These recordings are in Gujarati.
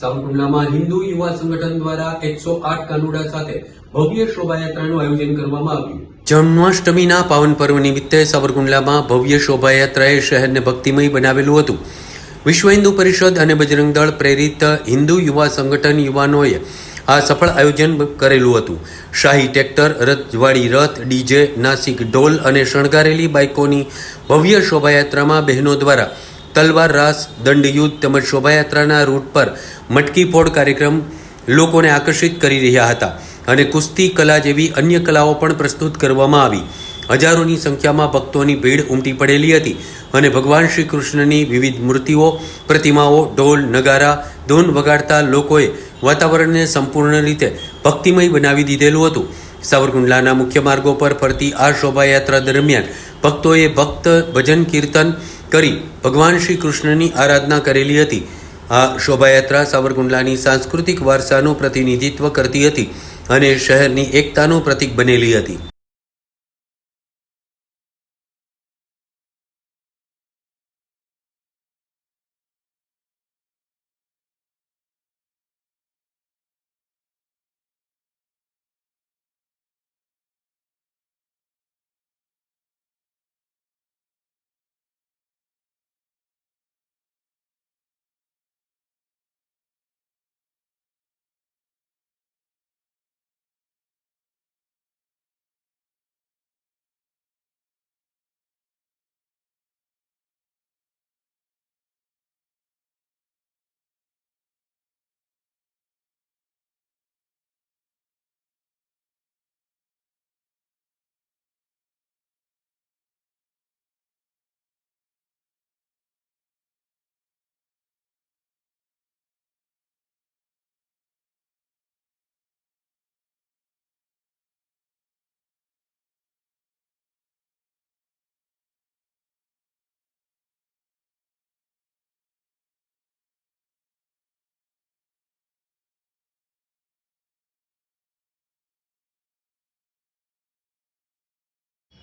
સાવરકુંડલામાં હિન્દુ યુવા સંગઠન દ્વારા એકસો આઠ કાનુડા સાથે ભવ્ય શોભાયાત્રાનું આયોજન કરવામાં આવ્યું. જન્માષ્ટમીના પાવન પર્વ નિમિત્તે સાવરકુંડલામાં ભવ્ય શોભાયાત્રાએ શહેરને ભક્તિમય બનાવેલું હતું. વિશ્વ હિન્દુ પરિષદ અને બજરંગ દળ પ્રેરિત હિન્દુ યુવા સંગઠન યુવાનોએ આ સફળ આયોજન કરેલું હતું. શાહી ટ્રેક્ટર રથવાડી રથ, ડીજે, નાસિક ઢોલ અને શણગારેલી બાઇકોની ભવ્ય શોભાયાત્રામાં બહેનો દ્વારા તલવાર રાસ દંડયુદ્ધ તેમજ શોભાયાત્રાના રૂટ પર મટકી ફોડ કાર્યક્રમ લોકોને આકર્ષિત કરી રહ્યા હતા અને કુસ્તી કલા જેવી અન્ય કલાઓ પણ પ્રસ્તુત કરવામાં આવી. હજારોની સંખ્યામાં ભક્તોની ભીડ ઉમટી પડેલી હતી અને ભગવાન શ્રી કૃષ્ણની વિવિધ મૂર્તિઓ, પ્રતિમાઓ, ઢોલ, નગારા, ધૂન વગાડતા લોકોએ વાતાવરણને સંપૂર્ણ રીતે ભક્તિમય બનાવી દીધેલું હતું. સાવરકુંડલાના મુખ્ય માર્ગો પર ફરતી આ શોભાયાત્રા દરમિયાન ભક્તોએ ભક્ત, ભજન, કીર્તન કરી ભગવાન શ્રી કૃષ્ણની આરાધના કરેલી હતી. આ શોભાયાત્રા સાવરકુંડલાની સાંસ્કૃતિક વારસાનું પ્રતિનિધિત્વ કરતી હતી અને શહેરની એકતાનું પ્રતીક બનેલી હતી.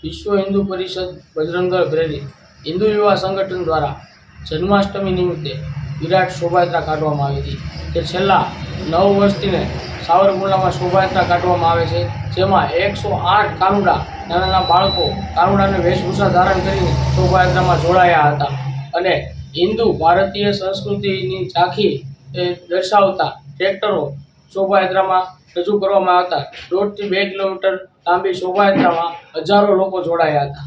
વિશ્વ હિન્દુ પરિષદ બજરંગ પ્રેરિત હિન્દુ યુવા સંગઠન દ્વારા જન્માષ્ટમી નિમિત્તે વિરાટ શોભાયાત્રા કાઢવામાં આવી હતી જે છેલ્લા નવ વર્ષથીને સાવરકુંડલામાં શોભાયાત્રા કાઢવામાં આવે છે, જેમાં એકસો આઠ કાનુડા નાના નાના બાળકો કાનુડાને વેશભૂષા ધારણ કરીને શોભાયાત્રામાં જોડાયા હતા અને હિન્દુ ભારતીય સંસ્કૃતિની ઝાંખી દર્શાવતા ટ્રેક્ટરો શોભાયાત્રામાં રજૂ કરવામાં આવતા દોઢથી બે કિલોમીટર લાંબી શોભાયાત્રામાં હજારો લોકો જોડાયા હતા.